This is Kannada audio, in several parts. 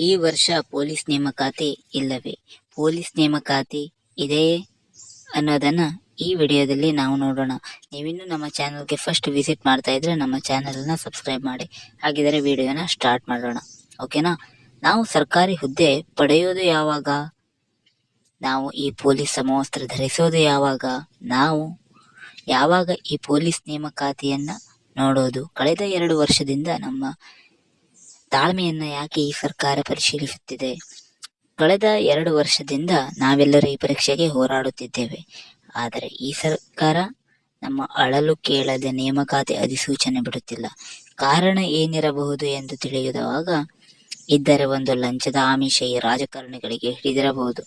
ಈ ವರ್ಷ ಪೊಲೀಸ್ ನೇಮಕಾತಿ ಇಲ್ಲವೇ? ಪೊಲೀಸ್ ನೇಮಕಾತಿ ಇದೆಯೇ ಅನ್ನೋದನ್ನ ಈ ವಿಡಿಯೋದಲ್ಲಿ ನಾವು ನೋಡೋಣ. ನೀವಿನ್ನು ನಮ್ಮ ಚಾನಲ್ಗೆ ಫಸ್ಟ್ ವಿಸಿಟ್ ಮಾಡ್ತಾ ಇದ್ರೆ ನಮ್ಮ ಚಾನಲ್ನ ಸಬ್ಸ್ಕ್ರೈಬ್ ಮಾಡಿ. ಹಾಗಿದ್ರೆ ವಿಡಿಯೋನ ಸ್ಟಾರ್ಟ್ ಮಾಡೋಣ. ಓಕೆನಾ? ನಾವು ಸರ್ಕಾರಿ ಹುದ್ದೆ ಪಡೆಯೋದು ಯಾವಾಗ? ನಾವು ಈ ಪೊಲೀಸ್ ಸಮವಸ್ತ್ರ ಧರಿಸೋದು ಯಾವಾಗ? ನಾವು ಯಾವಾಗ ಈ ಪೊಲೀಸ್ ನೇಮಕಾತಿಯನ್ನ ನೋಡೋದು? ಕಳೆದ ಎರಡು ವರ್ಷದಿಂದ ನಮ್ಮ ತಾಳ್ಮೆಯನ್ನ ಯಾಕೆ ಈ ಸರ್ಕಾರ ಪರಿಶೀಲಿಸುತ್ತಿದೆ? ಕಳೆದ ಎರಡು ವರ್ಷದಿಂದ ನಾವೆಲ್ಲರೂ ಈ ಪರೀಕ್ಷೆಗೆ ಹೋರಾಡುತ್ತಿದ್ದೇವೆ. ಆದರೆ ಈ ಸರ್ಕಾರ ನಮ್ಮ ಅಳಲು ಕೇಳದೆ ನೇಮಕಾತಿ ಅಧಿಸೂಚನೆ ಬಿಡುತ್ತಿಲ್ಲ. ಕಾರಣ ಏನಿರಬಹುದು ಎಂದು ತಿಳಿಯುವಾಗ ಇದ್ದರೆ ಒಂದು ಲಂಚದ ಆಮಿಷ ಈ ರಾಜಕಾರಣಿಗಳಿಗೆ ಹಿಡಿದಿರಬಹುದು.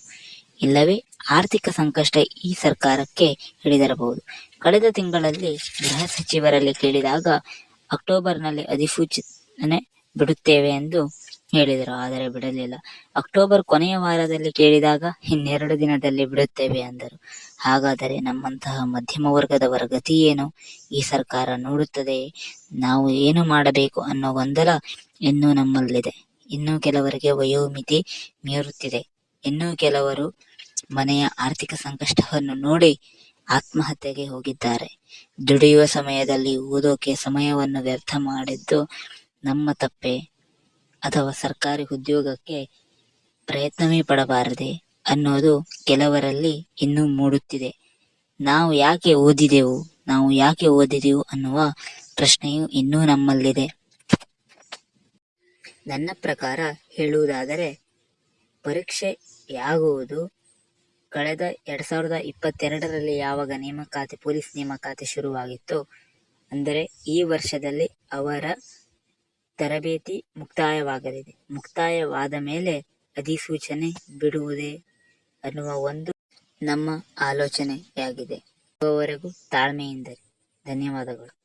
ಇಲ್ಲವೇ ಆರ್ಥಿಕ ಸಂಕಷ್ಟ ಈ ಸರ್ಕಾರಕ್ಕೆ ಹಿಡಿದಿರಬಹುದು. ಕಳೆದ ತಿಂಗಳಲ್ಲಿ ಗೃಹ ಸಚಿವರಲ್ಲಿ ಕೇಳಿದಾಗ ಅಕ್ಟೋಬರ್ನಲ್ಲಿ ಅಧಿಸೂಚನೆ ಬಿಡುತ್ತೇವೆ ಎಂದು ಹೇಳಿದರು. ಆದರೆ ಬಿಡಲಿಲ್ಲ. ಅಕ್ಟೋಬರ್ ಕೊನೆಯ ವಾರದಲ್ಲಿ ಕೇಳಿದಾಗ, ಇನ್ನೆರಡು ದಿನದಲ್ಲಿ ಬಿಡುತ್ತೇವೆ ಅಂದರು. ಹಾಗಾದರೆ ನಮ್ಮಂತಹ ಮಧ್ಯಮ ವರ್ಗದವರ ಗತಿ ಏನು? ಈ ಸರ್ಕಾರ ನೋಡುತ್ತದೆ. ನಾವು ಏನು ಮಾಡಬೇಕು ಅನ್ನೋ ಗೊಂದಲ ಇನ್ನೂ ನಮ್ಮಲ್ಲಿದೆ. ಇನ್ನು ಕೆಲವರಿಗೆ ವಯೋಮಿತಿ ಮೀರುತ್ತಿದೆ. ಇನ್ನು ಕೆಲವರು ಮನೆಯ ಆರ್ಥಿಕ ಸಂಕಷ್ಟವನ್ನು ನೋಡಿ ಆತ್ಮಹತ್ಯೆಗೆ ಹೋಗಿದ್ದಾರೆ. ದುಡಿಯುವ ಸಮಯದಲ್ಲಿ ಓದೋಕೆ ಸಮಯವನ್ನು ವ್ಯರ್ಥ ಮಾಡಿದ್ದು ನಮ್ಮ ತಪ್ಪೆ ಅಥವಾ ಸರ್ಕಾರಿ ಉದ್ಯೋಗಕ್ಕೆ ಪ್ರಯತ್ನವೇ ಪಡಬಾರದೆ ಅನ್ನೋದು ಕೆಲವರಲ್ಲಿ ಇನ್ನೂ ಮೂಡುತ್ತಿದೆ. ನಾವು ಯಾಕೆ ಓದಿದೆವು, ನಾವು ಯಾಕೆ ಓದಿದೆವು ಅನ್ನುವ ಪ್ರಶ್ನೆಯು ಇನ್ನೂ ನಮ್ಮಲ್ಲಿದೆ. ನನ್ನ ಪ್ರಕಾರ ಹೇಳುವುದಾದರೆ ಪರೀಕ್ಷೆ ಯಾಗುವುದು ಕಳೆದ ಎರಡ್ ಸಾವಿರದ ಇಪ್ಪತ್ತೆರಡರಲ್ಲಿ ಯಾವಾಗ ನೇಮಕಾತಿ, ಪೊಲೀಸ್ ನೇಮಕಾತಿ ಶುರುವಾಗಿತ್ತು, ಅಂದರೆ ಈ ವರ್ಷದಲ್ಲಿ ಅವರ ತರಬೇತಿ ಮುಕ್ತಾಯವಾಗಲಿದೆ. ಮುಕ್ತಾಯವಾದ ಮೇಲೆ ಅಧಿಸೂಚನೆ ಬಿಡುವುದೇ ಅನ್ನುವ ಒಂದು ನಮ್ಮ ಆಲೋಚನೆಯಾಗಿದೆ. ಇವರೆಗೂ ತಾಳ್ಮೆಯಿಂದರಿ. ಧನ್ಯವಾದಗಳು.